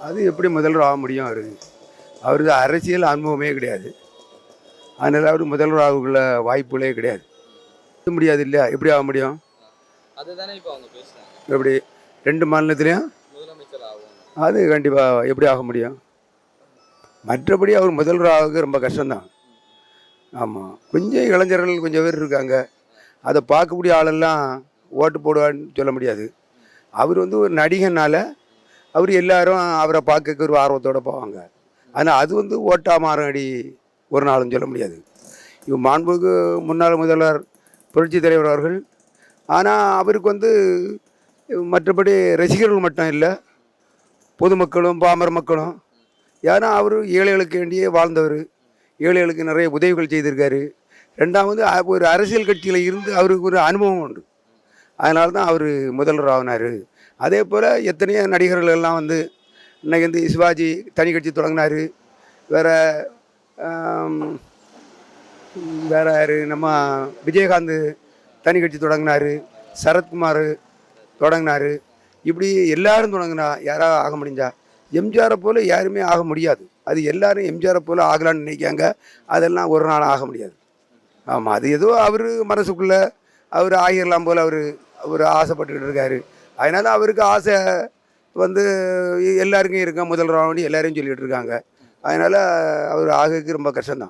அது எப்படி முதல்வர் ஆக முடியும் அவருக்கு அவருக்கு அரசியல் அனுபவமே கிடையாது. அதனால் அவர் முதல்வர் ஆகக்குள்ள வாய்ப்புகளே கிடையாது. முடியாது இல்லையா? எப்படி ஆக முடியும்? எப்படி? ரெண்டு மாநிலத்திலையும்? அது கண்டிப்பாக எப்படி ஆக முடியும்? மற்றபடி அவர் முதல்வர் ஆக ரொம்ப கஷ்டம்தான். ஆமாம் கொஞ்சம் இளைஞர்கள் கொஞ்சம் பேர் இருக்காங்க. அதை பார்க்கக்கூடிய ஆளெல்லாம் ஓட்டு போடுவான்னு சொல்ல முடியாது. அவர் வந்து ஒரு நடிகனால அவர் எல்லாரும் அவரை பார்க்க ஒரு ஆர்வத்தோடு போவாங்க. ஆனால் அது வந்து ஓட்டாக அடி ஒரு நாளும் சொல்ல முடியாது. இவ் மாண்புக்கு முன்னாள் முதல்வர் புரட்சி தலைவர் அவர்கள். ஆனால் அவருக்கு வந்து மற்றபடி ரசிகர்கள் மட்டும் இல்லை பொதுமக்களும் பாமர மக்களும். ஏன்னா அவர் ஏழைகளுக்கு வேண்டியே வாழ்ந்தவர். ஏழைகளுக்கு நிறைய உதவிகள் செய்திருக்காரு. ரெண்டாவது ஒரு அரசியல் கட்சியில் இருந்து அவருக்கு ஒரு அனுபவம் உண்டு. அதனால தான் அவர் முதல்வர் ஆகினார் அதே போல் எத்தனையோ நடிகர்கள் எல்லாம் வந்து இன்றைக்கி வந்து சிவாஜி தனி கட்சி தொடங்கினார். வேற வேறு வேற யார்? நம்ம விஜயகாந்த் தனி கட்சி தொடங்கினார். சரத்குமார் தொடங்கினார். இப்படி எல்லாரும் தொடங்கினா யாராவது ஆக முடிஞ்சா? எம்ஜிஆரை போல் யாருமே ஆக முடியாது. அது எல்லாரும் எம்ஜிஆரை போல் ஆகலான்னு நினைக்காங்க. அதெல்லாம் ஒரு நாள் ஆக முடியாது. ஆமாம் அது ஏதோ அவர் மனசுக்குள்ளே அவர் ஆகிடலாம் போல் அவர் அவர் ஆசைப்பட்டுக்கிட்டு இருக்காரு. அதனால் அவருக்கு ஆசை வந்து எல்லாருக்கும் இருக்கான் முதல்வர் ஆக எல்லாரையும் சொல்லிகிட்டு இருக்காங்க. அதனால் அவர் ஆகிறதுக்கு ரொம்ப கஷ்டம்தான்.